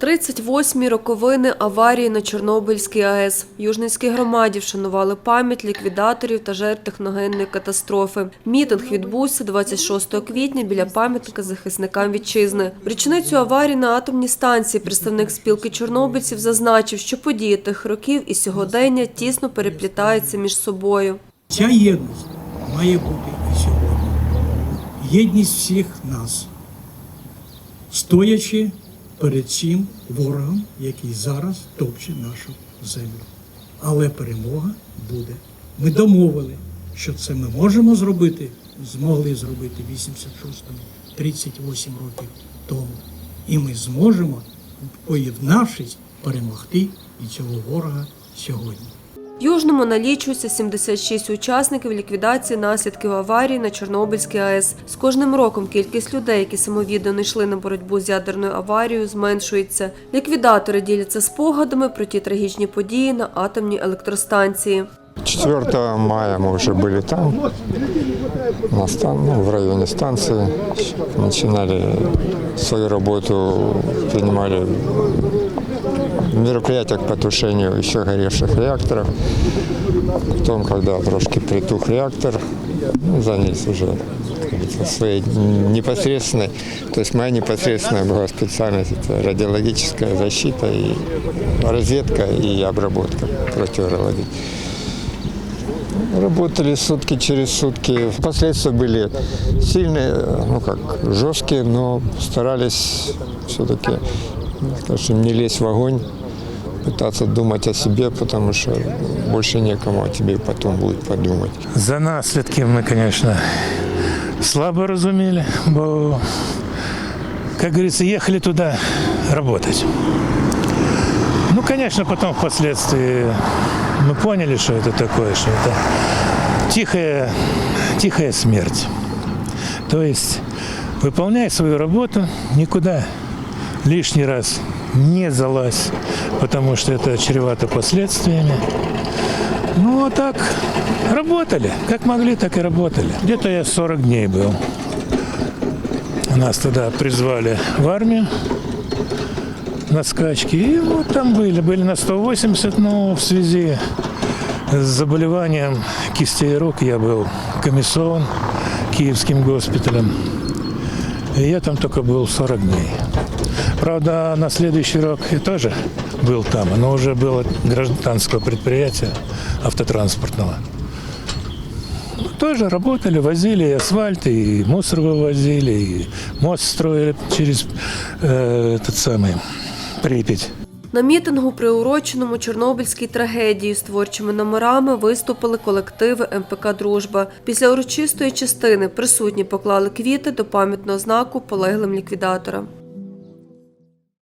38-мі роковини аварії на Чорнобильській АЕС. Южницькій громаді вшанували пам'ять ліквідаторів та жертв техногенної катастрофи. Мітинг відбувся 26 квітня біля пам'ятника захисникам вітчизни. В річницю аварії на атомній станції представник спілки чорнобильців зазначив, що події тих років і сьогодення тісно переплітаються між собою. Ця єдність має бути і сьогодні. Єдність всіх нас, стоячи перед цим ворогом, який зараз топче нашу землю. Але перемога буде. Ми домовили, що це ми можемо зробити, змогли зробити в 86-му, 38 років тому. І ми зможемо, поєднавшись, перемогти і цього ворога сьогодні. Южному налічується 76 учасників ліквідації наслідків аварії на Чорнобильській АЕС. З кожним роком кількість людей, які самовіддано йшли на боротьбу з ядерною аварією, зменшується. Ліквідатори діляться спогадами про ті трагічні події на атомній електростанції. 4 мая мы уже были там, на стан, ну, в районе станции. Начинали свою работу, принимали мероприятия к потушению еще горевших реакторов. Потом, когда трошки притух реактор, ну, занялись уже своей непосредственной, то есть моя непосредственная была специальность, это радиологическая защита и разведка и обработка противорологии. Работали сутки через сутки. Последствия были сильные, ну как, жесткие, но старались все-таки, скажем, не лезть в огонь, пытаться думать о себе, потому что больше некому о тебе потом будет подумать. За наслідки ми, звісно, слабо розуміли, бо, як говорится, їхали туди працювати. Ну, конечно, потом впоследствии мы поняли, что это такое, что это тихая, тихая смерть. То есть, выполняй свою работу, никуда лишний раз не залазь, потому что это чревато последствиями. Ну, а так, работали. Как могли, так и работали. Где-то я 40 дней был. Нас тогда призвали в армию на скачки. И вот там были. Были на 180, но в связи с заболеванием кистей рук я был комиссован Киевским госпиталем. И я там только был 40 дней. Правда, на следующий рок я тоже был там, но уже было гражданского предприятия автотранспортного. Ну, Тоже работали, возили и асфальт, и мусор вывозили, и мост строили через э, этот самый Припять. На мітингу, приуроченому Чорнобильській трагедії з творчими номерами, виступили колективи МПК Дружба. Після урочистої частини присутні поклали квіти до пам'ятного знаку полеглим ліквідаторам.